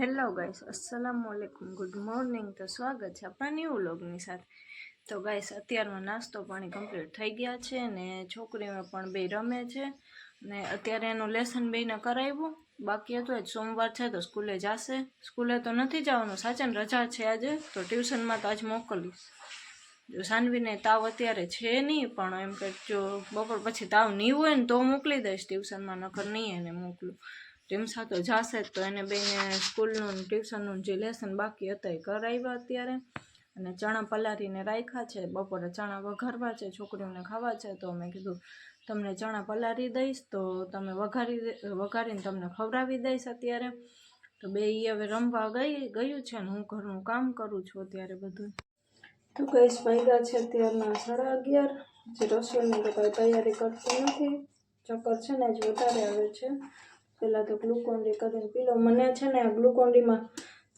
Hello guys અસલામ વાલેકુમ good morning તો સ્વાગત છે આપણા ન્યૂ વ્લોગની સાથે. તો ગાઈસ અત્યારનો નાસ્તો પાણી કમ્પ્લીટ થઈ ગયા છે ને છોકરીઓ પણ બે રમે છે. ને અત્યારે એનું લેસન બેને કરાવ્યું. બાકી હતું આજ સોમવાર છે, તો સ્કૂલે જશે. સ્કૂલે તો નથી જવાનું. સાચે ને રજા છે આજે, તો ટ્યુશનમાં તો આજ મોકલીશ. જો સાનવીને તાવ અત્યારે છે નહીં, પણ એમ કે જો બપોર પછી તાવ નહીં હોય ને તો મોકલી દઈશ ટ્યુશનમાં, નકર નહીં એને મોકલું. ટીમસા તો જશે જ તો એને બેને સ્કૂલનું ટ્યુશનનું જે લેસન બાકી હતા એ કરાવ્યા અત્યારે. અને ચણા પલાળીને રાખ્યા છે, બપોરે ચણા વઘારવા છે, છોકરીઓને ખાવા છે. તો મેં કીધું, તમને ચણા પલાળી દઈશ તો તમે વઘારી વઘારીને તમને ખવડાવી દઈશ અત્યારે. તો બે એ હવે રમવા ગઈ, ગયું છે ને હું ઘરનું કામ કરું છું અત્યારે બધું. તો કહીશ વાગ્યા છે અત્યારના? સાડા અગિયાર? જે રસોઈની તો કાંઈ તૈયારી કરતી નથી. ચક્કર છે ને જ વધારે આવે છે. પહેલાં તો ગ્લુકોન ડી કરીને પી લો મને છે ને આ ગ્લુકોન ડીમાં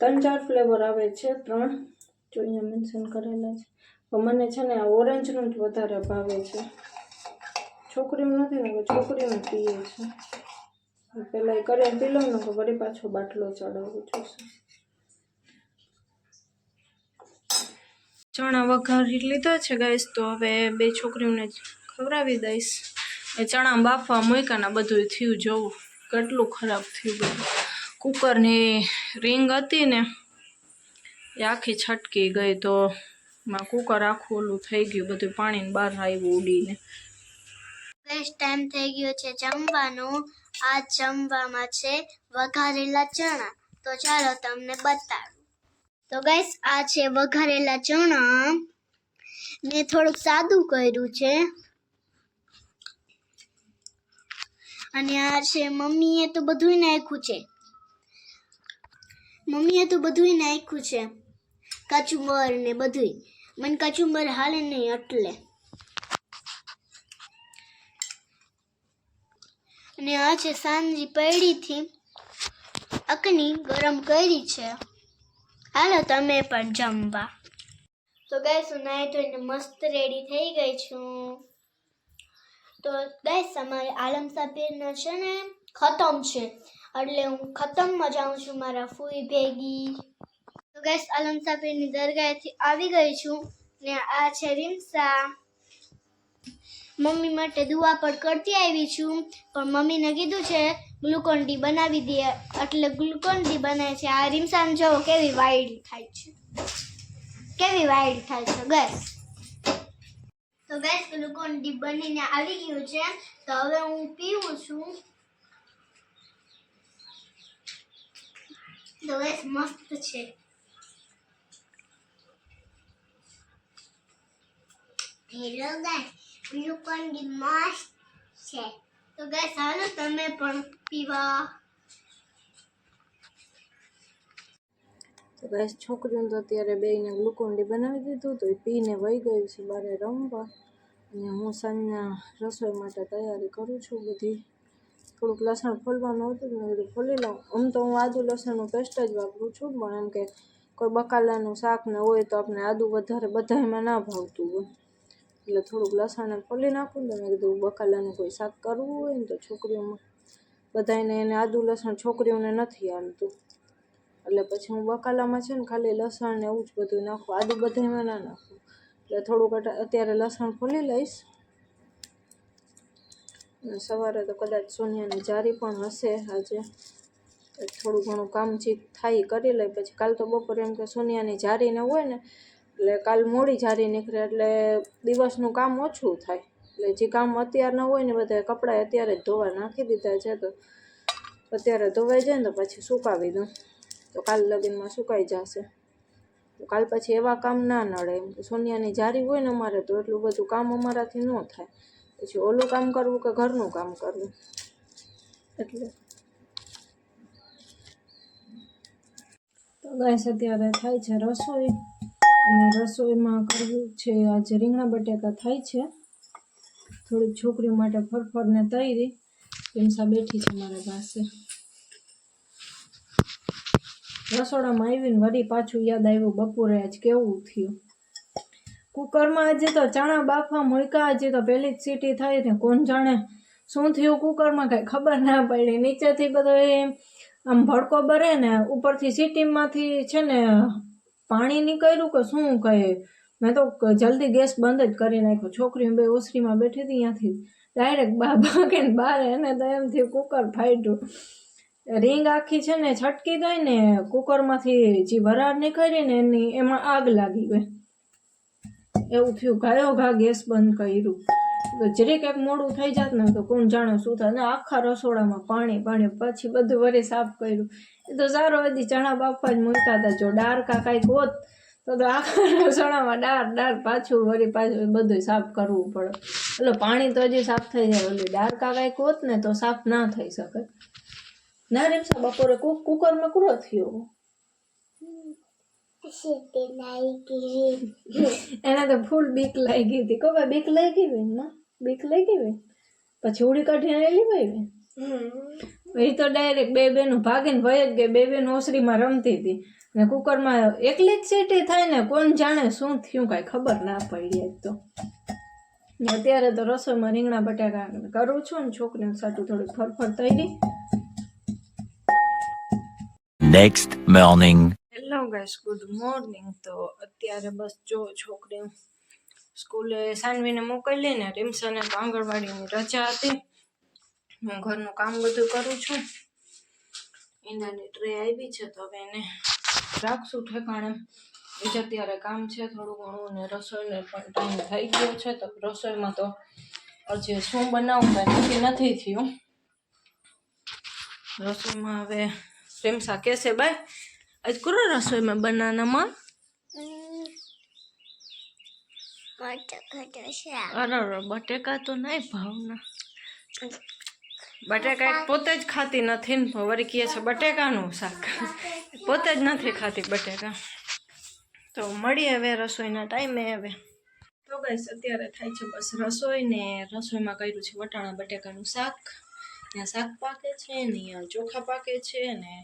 ત્રણ ચાર ફ્લેવર આવે છે, ત્રણ. જો અહીંયા મેન્શન કરેલા છે. પણ મને છે ને આ ઓરેન્જનું જ વધારે ભાવે છે. છોકરીઓ નથી ને છોકરીઓ પીએ છે. પહેલાં એ કરીને પી લો ને તો વળી પાછો બાટલો ચડાવવું જોઈશે ચણા વઘારી લીધા છે ગાઈસ, તો હવે બે છોકરીઓને ખવડાવી દઈશ. એ ચણા બાફવા મૂક્યા ને બધું થયું જોવું. કેટલું ખરાબ થયું બધું. કુકરની રિંગ હતી ને, એ આખી છટકી ગઈ તો માં કુકર આખું ઓલું થઈ ગયું, બધું પાણીને બહાર આવ્યું ઉડીને. બેસ્ટ ટાઈમ થઈ ગયો છે જમવાનું. આ જમવામાં છે વઘારેલા ચણા. તો ચાલો તમને બતાવું. તો ગાઈસ આ છે વઘારેલા ચણા. મેં થોડુંક સાદું કર્યું છે. અને આ છે મમ્મીએ તો બધું નાખ્યું છે. મમ્મીએ તો બધું નાખ્યું છે. કચુંબર ને બધું મને કચુંબર હાલે નહીં એટલે. અને આ છે સાંજી પડીથી અકની ગરમ કરી છે. હાલો તમે પણ જમવા. તો ગેસ હું તો ધોઈને મસ્ત રેડી થઈ ગઈ છું. તો ગેસ અમારે આલમ સાબીરના છે ને, ખતમ છે. એટલે હું ખતમમાં જાઉં છું મારા ફૂઈ ભેગી. તો ગેસ આલમ સાબીરની દરગાહથી આવી ગઈ છું ને આ છે રીમસા. મમ્મી માટે દુઆ પણ કરતી આવી છું, પણ મમ્મીને કીધું છે, ગ્લુકોન ડી બનાવી દે. એટલે ગ્લુકોન ડી બનાવે છે. આ રીમસાન જો કેવી વાઇડ થાય છે. કેવી વાઇડ થાય છે ગેસ તો ગેસ ગ્લુકોન ડી બનીને આવી ગયું છે. તો હવે હું પીવું છું. તો ગેસ મસ્ત છે. હેલો ગાઈસ ગ્લુકોન ડી મસ્ત છે. તો ગેસ હાલો તમે પણ પીવા. તો કાંઈ છોકરીઓને તો અત્યારે બેને ગ્લુકોન ડી બનાવી દીધું તો એ પીને વહી ગયું છે બારે રમવા. અને હું સાંજના રસોઈ માટે તૈયારી કરું છું બધી. થોડુંક લસણ ફોલવાનું હતું મેં કીધું ફોલી લઉં. આમ તો હું આદુ લસણનું પેસ્ટ જ વાપરું છું, પણ એમ કે કોઈ બકાલાનું શાક ને હોય તો આપણે આદુ વધારે બધાયમાં ના ભાવતું હોય. એટલે થોડુંક લસણ ફોલી નાખું તો મેં કીધું બકાલાનું કોઈ શાક કરવું હોય ને તો છોકરીઓમાં બધાયને એને આદુ લસણ છોકરીઓને નથી આવતું. એટલે પછી હું બકાલામાં છે ને ખાલી લસણ ને એવું જ બધું નાખું. આદુ બધામાં ના નાખું. એટલે થોડુંક અત્યારે લસણ ફોલી લઈશ. અને સવારે તો કદાચ સોનિયાની જારી પણ હશે આજે. થોડું ઘણું કામ જે થાય કરી લે પછી કાલ તો બપોરે એમ કે સોનિયાની જારી ને હોય ને, એટલે કાલ મોડી જારી નીકળે એટલે દિવસનું કામ ઓછું થાય. એટલે જે કામ અત્યારના હોય ને બધા કપડાં અત્યારે જ ધોવા નાખી દીધા છે તો, અત્યારે ધોવાઈ જાય ને તો પછી સુકાવી દઉં. તો કાલ લગ્નમાં સુકાઈ જશે? તો કાલ પછી એવા કામ ના નડે. સોનિયાની જારી હોય ને અમારે તો એટલું બધું કામ અમારાથી ન થાય. પછી ઓલું કામ કરવું કે ઘરનું કામ કરવું? એટલે. તો ગાઈસ, અત્યારે થાય છે રસોઈ. અને રસોઈમાં કરવું છે, આજે રીંગણા બટેકા થાય છે. થોડીક છોકરીઓ માટે ફરફરને તૈરી પિમસા બેઠી છે મારા પાસે. રસોડામાં આવીને વળી પાછું યાદ આવ્યું બપોરે આજ કેવું થયું. કુકરમાં આજે તો ચણા બાફવા મૂક્યા આજે તો પહેલી જ સીટી થઈ ને કોણ જાણે શું થયું કુકરમાં કાંઈ ખબર ના પડી. નીચેથી બધો એ આમ ભડકો બરે ને ઉપરથી સીટીમાંથી છે ને પાણી નીકળ્યું કે શું કહે મેં તો જલ્દી ગેસ બંધ જ કરી નાખ્યો. છોકરી બે ઓસરીમાં બેઠી હતી ત્યાંથી ડાયરેક્ટ બા ભાગે ને બહાર એને તો એમથી કુકર ફાટ્યું. રીંગ આખી છે ને છટકી ગઈ ને કુકરમાંથી જે વરાળ નીકળી ને એની એમાં આગ લાગી ગઈ. એવું થયું. ગાયો ઘા ગેસ બંધ કર્યું. તો જરીક એક મોડું થઈ જાત ને તો કોણ જાણે શું થાય. ને આખા રસોડામાં પાણી પાણી. પછી બધું વળી સાફ કર્યું. એ તો સારો હજી ચણા બાપા જ મૂકતા હતા. જો ડારકા કાંઈક હોત તો તો આખા રસોડામાં ડાર ડાર પાછું વળી પાછું બધું સાફ કરવું પડે. એટલે પાણી તો હજી સાફ થઈ જાય. ઓલી ડારકા કાંઈક હોત ને તો સાફ ના થઈ શકે. ના રેમસા બપોરે કુક કુકરમાં કુરો થયો? એને તો ફૂલ બીક લાગી હતી. કોઈ બીક લાગી હોય ના બીક લાગી હોય? પછી ઉડી કાઢીને લેલી હોય એ તો ડાયરેક્ટ બે બેનો ભાગીને ભય જ ગઈ. બે બેન ઓસરીમાં રમતી હતી. ને કુકરમાં એકલી જ સીટી થાય ને કોણ જાણે શું થયું કાંઈ ખબર ના પડી એક તો. અત્યારે તો રસોઈમાં રીંગણા બટાકા કરું છું ને છોકરીને સાટું થોડીક ફરફર થઈ ગઈ Next morning. Hello guys good morning તો અત્યારે બસ જો છોકરી સ્કૂલે સાનવીને મોકલી ને, રીમસાને તો આંગણવાડીની રજા હતી. હું ઘરનું કામ બધું કરું છું. એનાની ટ્રે આવી છે તો હવે એને રાખશું ઠેકાણે. એ જ અત્યારે કામ છે, થોડું ઘણું ને રસોઈને પણ ટાઈમ થઈ ગયો છે. તો રસોઈમાં તો હજી શું બનાવું નથી નથી થયું. રસોઈમાં હવે રીમસા કહેશે બાય? આજ કરો રસોઈમાં બનાનામાં? અરે બટેકા તો નહીં ભાવના. બટેકા પોતે જ ખાતી નથી ને વળી કહે છે બટેકાનું શાક. પોતે જ નથી ખાતી બટેકા. તો મળીએ હવે રસોઈના ટાઈમે હવે. તો બસ અત્યારે થાય છે બસ રસોઈ ને રસોઈમાં કર્યું છે વટાણા બટેકાનું શાક. ત્યાં શાક પાકે છે ને ચોખા પાકે છે ને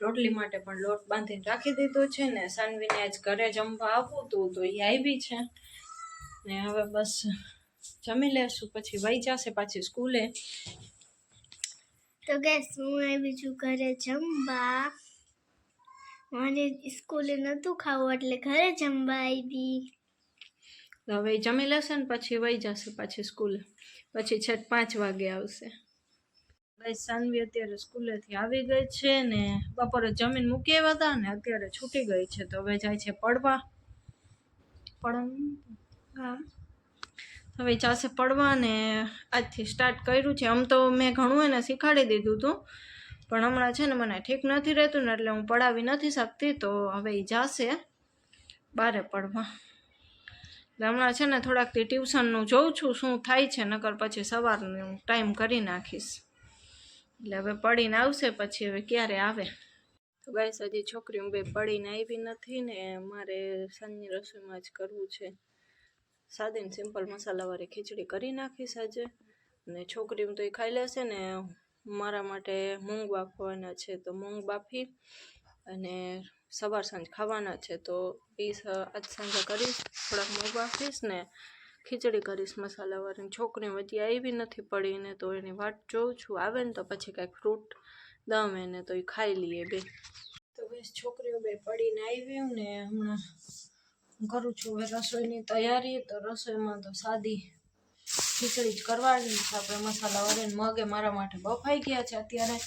રોટલી માટે પણ લોટ બાંધીને રાખી દીધો છે ને સાનવીને આજ ઘરે જમવા આવું હતું તો એ આવી છે. ને હવે બસ જમી લેશું પછી વહી જશે પાછી સ્કૂલે. તો ગેસ હું આવી છું ઘરે જમવા. મારે સ્કૂલે નહોતું ખાવું એટલે ઘરે જમવા આવી. તો હવે જમી લેશે ને પછી વહી જશે પાછી સ્કૂલે. પછી છેક પાંચ વાગે આવશે. ભાઈ સાનવી અત્યારે સ્કૂલેથી આવી ગઈ છે ને બપોરે જમીન મૂકી આવ્યા હતા ને અત્યારે છૂટી ગઈ છે તો હવે જાય છે પડવા. પડવા? હવે જાશે પડવા ને આજથી સ્ટાર્ટ કર્યું છે. આમ તો મેં ઘણું એને શીખવાડી દીધું હતું પણ હમણાં છે ને મને ઠીક નથી રહેતું ને એટલે હું પડાવી નથી શકતી, તો હવે એ જાશે બારે પડવા. હમણાં છે ને થોડાકથી ટ્યુશનનું જોઉં છું, શું થાય છે, નકર પછી સવારનું ટાઈમ કરી નાખીશ. એટલે હવે પડીને આવશે પછી હવે ક્યારે આવે? તો ગાઈસ, હજી છોકરી બે પડીને આવી નથી ને મારે સાંજની રસોઈમાં જ કરવું છે. સાદી ને સિમ્પલ મસાલાવાળી ખીચડી કરી નાખીશ આજે. અને છોકરી તો એ ખાઈ લેશે ને મારા માટે મૂંગ બાફવાના છે તો મૂંગ બાફી અને સવાર સાંજ ખાવાના છે તો એ આજ સાંજે કરીશ, થોડાક મૂંગ બાફીશ ને ખીચડી કરીશ મસાલાવાળી છોકરી હજી આવી નથી પડીને તો એની વાટ જોઉં છું. આવે ને તો પછી કાંઈક ફ્રૂટ દમ એને તો એ ખાઈ લઈએ બે તો બસ છોકરીઓ બે પડીને આવી ને હમણાં કરું છું હવે રસોઈની તૈયારી. તો રસોઈમાં તો સાદી ખીચડી જ કરવાની છે. આપણે મસાલા વાળીને મગે મારા માટે બફાઈ ગયા છે અત્યારે.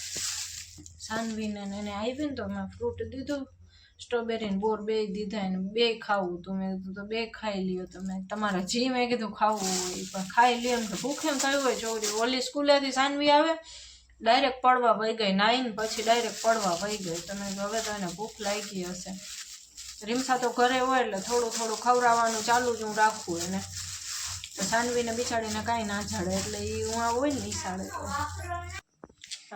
સાનવીને એને આવી ને તો મેં ફ્રૂટ દીધું. સ્ટ્રોબેરી ને બોર બે દીધા ને બે ખાવું તો. મેં કીધું તો બે ખાઈ લ્યો તમે તમારા જી મેં કીધું ખાવું હોય પણ ખાઈ લ્યો. ને ભૂખે એમ થયું હોય છોકરી ઓલી સ્કૂલેથી સાનવી આવે ડાયરેક્ટ પડવા વહી ગઈ નાઈને પછી ડાયરેક્ટ પડવા વહી ગઈ. તમે હવે તો એને ભૂખ લાગી હશે. રીમસા તો ઘરે હોય એટલે થોડું થોડું ખવડાવવાનું ચાલુ જ હું રાખું એને. તો સાનવીને બિચાડીને કાંઈ ના જાડે એટલે એ હું આ હોય ને નિશાળે તો.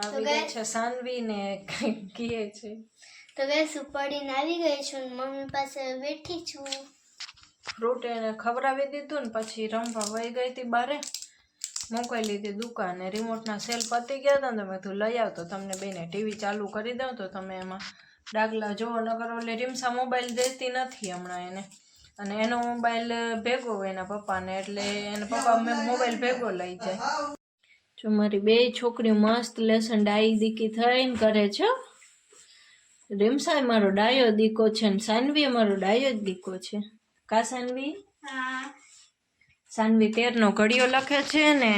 આવી ગઈ છે સાનવી ને કંઈક કહે છે. તો ગેસ હું પડીને આવી ગઈ છું ને મમ્મી પાસે બેઠી છું. ફ્રૂટ એને ખવડાવી દીધું ને પછી રમવા વહી ગઈ હતી બારે. મોકલી લીધી દુકાને. રિમોટના સેલ પતી ગયા હતા ને તમે તું કીધું લઈ આવતો તમને બેને ટીવી ચાલુ કરી દઉં તો તમે એમાં ડાગલા જોવો નગર ઓલે રીમસા મોબાઈલ દેતી નથી હમણાં એને. અને એનો મોબાઈલ ભેગો હોય એના પપ્પાને એટલે એના પપ્પા મોબાઈલ ભેગો લઈ જાય. જો મારી બે છોકરીઓ મસ્ત લેસન ડાઈ દીકી થઈને કરે છે. રીમસાય મારો ડાયો દીકો છે ને સાનવી મારો ડાયો જ દીકો છે. કા સાનવી? સાનવી તેરનો ઘડિયો લખે છે ને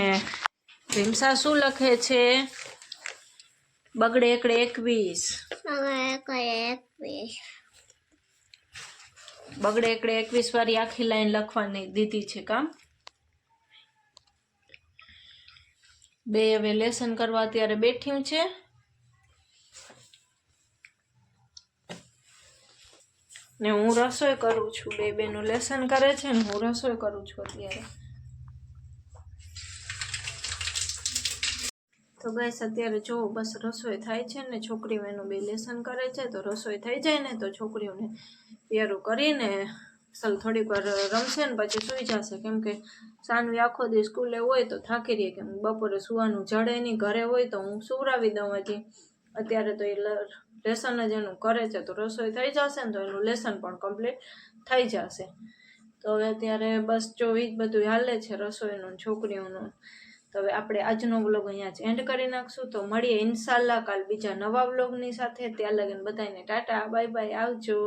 રીમસા શું લખે છે? બગડે એકડે એકવીસ. બગડે એકડે એકવીસ વાળી આખી લાઈન લખવાની દીધી છે કામ. બે હવે લેસન કરવા અત્યારે બેઠ્યું છે. ને હું રસોઈ કરું છું. બે બેનું લેસન કરે છે ને હું રસોઈ કરું છું અત્યારે. તો બસ અત્યારે જો બસ રસોઈ થાય છે ને છોકરીઓ એનું બે લેસન કરે છે. તો રસોઈ થઈ જાય ને તો છોકરીઓને તૈયારું કરીને ચાલ થોડીક વાર રમશે ને પછી સૂઈ જશે. કેમ કે સાનવી આખો દિવસ સ્કૂલે હોય તો થાકી રહીએ કેમ બપોરે સુવાનું જડે નહીં, ઘરે હોય તો હું સુવરાવી દઉં હજી. અત્યારે તો એ લેસન જ એનું કરે છે, તો રસોઈ થઈ જશે ને તો એનું લેસન પણ કમ્પ્લીટ થઈ જશે. તો હવે અત્યારે બસ જો એ જ બધું હાલે છે રસોઈનું છોકરીઓનું. તો હવે આપણે આજનો વ્લોગ અહીંયા જ એન્ડ કરી નાખશું. તો મળીએ ઇન્શાલ્લાહ કાલ બીજા નવા વ્લોગની સાથે. ત્યાં લગીને બધાને ટાટા, બાય બાય, આવજો.